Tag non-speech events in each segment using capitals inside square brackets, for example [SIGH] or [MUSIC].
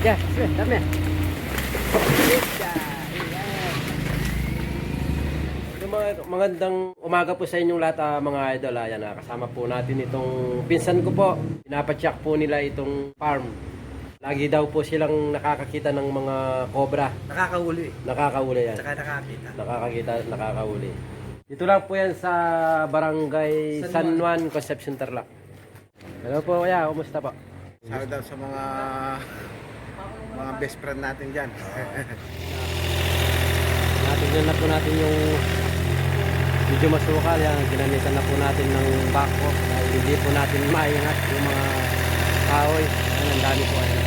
Yes, yes, dami. Yung mga magandang umaga po sa inyong lahat ah, mga idol. Ayan, ah, kasama po natin itong pinsan ko po. Pinapacheck po nila itong farm. Lagi daw po silang nakakakita ng mga cobra. Nakakahuli. Nakakahuli yan. Tsaka nakakita. Nakakakita, nakakahuli. Dito lang po yan sa barangay San San Juan, Concepcion, Tarlac. Hello po, kuya. Kumusta po? Shout out sa mga mga best friend natin dyan. [LAUGHS] Natignan na po natin yung medyo masukal. Yan, ginamitan na po natin ng bako dahil hindi po natin maingat yung mga kahoy. Yan, ang dami po. Ayan.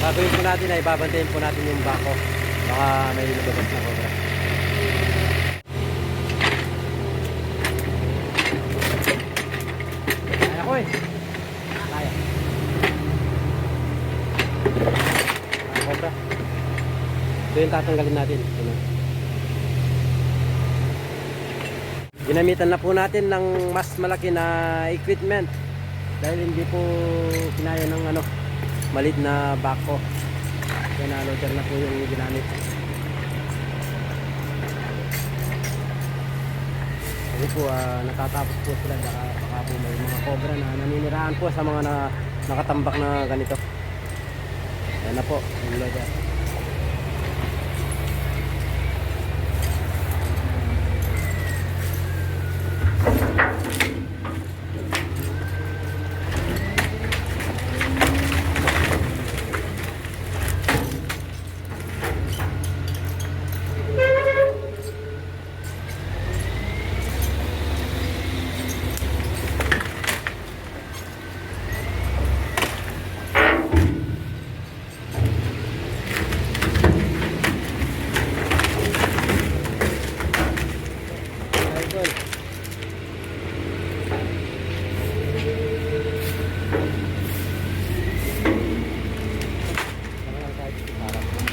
Gagawin po natin ay babantayin po natin yung bako. Baka may lumabas na cobra. Kaya ko eh. Kaya. Ah, cobra. Ito yung tatanggalin natin. Ito na. Ginamitan na po natin ng mas malaki na equipment dahil hindi po kinaya ng ano malit na bako. Kaya na loader na po yung ginamit. Kasi po ah, natatapos po sila baka, baka po may mga cobra na naniniraan po sa mga na, nakatambak na ganito. Yan na po, yung loader. Idol. Parang kahit parang na.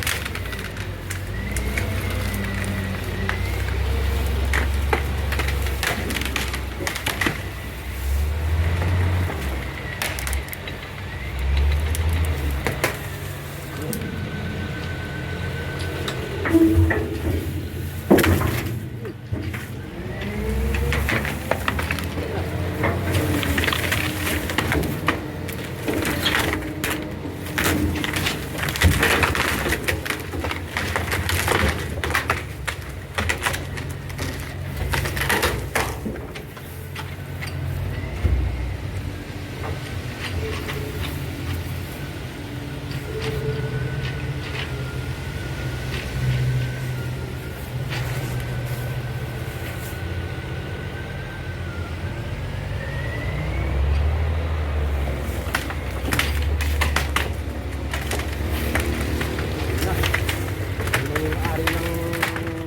Yun na yung ari ng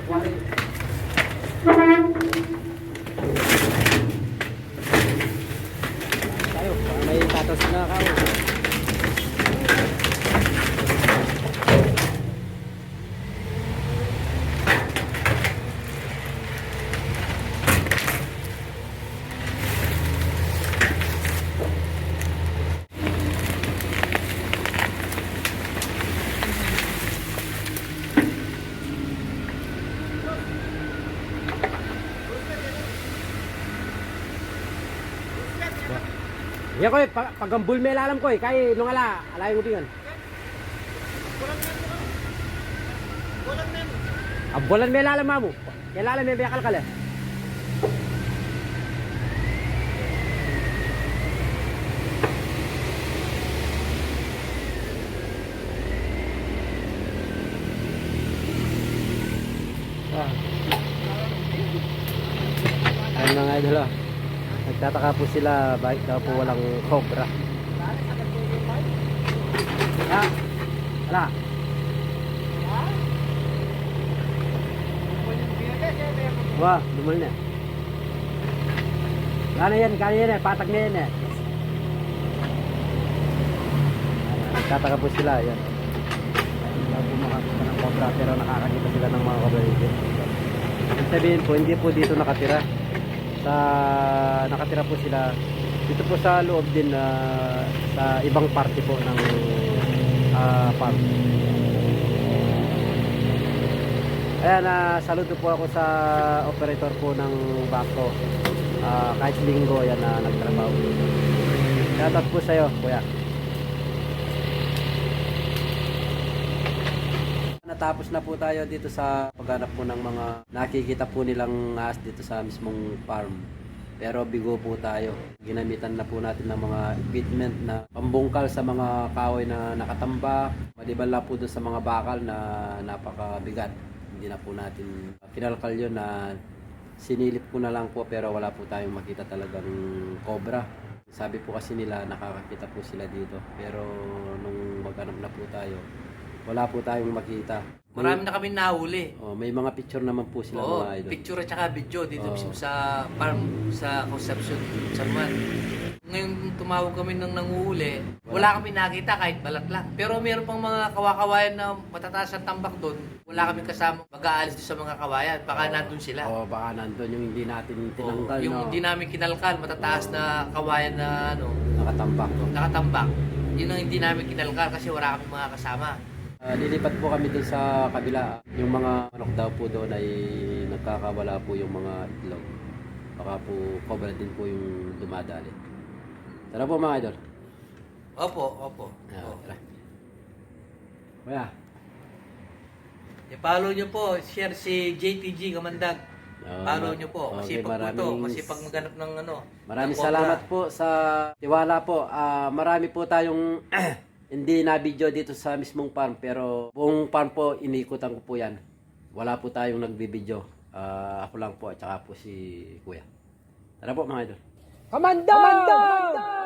quarry. Tayo, baka may tatas na kao. Ya ko eh, pag pagambul may lalam ko eh, kay nung ala, alay mo tingan. Abulan may lalam mamu. Kay lalam may bakal kala. Ah. Ayun mga idol ah. Nagtataka po sila bakit daw po walang cobra. Ah, wala. Wah, dumal na. Kano yan, kano yan eh, patag na yan eh. Nagtataka po sila, yan. Wala po makakita ng cobra pero nakakakita sila ng mga cobra dito. Ibig sabihin po, hindi po dito nakatira. Sa nakatira po sila dito po sa loob din na sa ibang parte po ng ah, farm. Ayan, uh, saludo po ako sa operator po ng Bako. Ah, kahit linggo yan na nagtrabaho. Shoutout po sa'yo, kuya. Natapos na po tayo dito sa paghanap po ng mga nakikita po nilang ahas dito sa mismong farm. Pero bigo po tayo. Ginamitan na po natin ng mga equipment na pambungkal sa mga kahoy na nakatambak. Maliban lang po doon sa mga bakal na napakabigat. Hindi na po natin kinalkal yun na sinilip ko na lang po pero wala po tayong makita talagang cobra. Sabi po kasi nila nakakakita po sila dito pero nung maghanap na po tayo wala po tayong makita. Marami na kami nahuli. Oh, may mga picture naman po sila Oo, mga idol. picture at saka video dito Oo. mismo sa farm, sa Concepcion, San Juan. Ngayon tumawag kami ng nanguhuli, wala kami nakita kahit balat lang. Pero meron pang mga kawakawayan na matataas ang tambak doon. Wala kami kasama mag-aalis doon sa mga kawayan. Baka nandun sila. Oh, baka nandun yung hindi natin tinanggal Oo, yung no. hindi namin kinalkal, matataas na kawayan na ano, nakatambak. nakatambak. Yun ang hindi namin kinalkal kasi wala kami mga kasama. Ah, lilipat po kami dun sa kabila. Yung mga manok daw po doon ay nagkakawala po yung mga itlog. Baka po cobra din po yung dumadali. Tara po mga idol. Opo, opo. Ah, Oo. tara. Kuya. I-follow nyo po, share si JTG Kamandag. Oh, Follow ma- nyo po. okay, Masipag po to. maraming- Masipag maghanap ng ano. Maraming ng cobra. salamat po sa tiwala po. Ah, marami po tayong hindi na video dito sa mismong farm pero buong farm po inikutan ko po yan. Wala po tayong nagbibideo. Ah, ako lang po at saka po si Kuya. Tara po mga idol. Kamanda! Kamanda!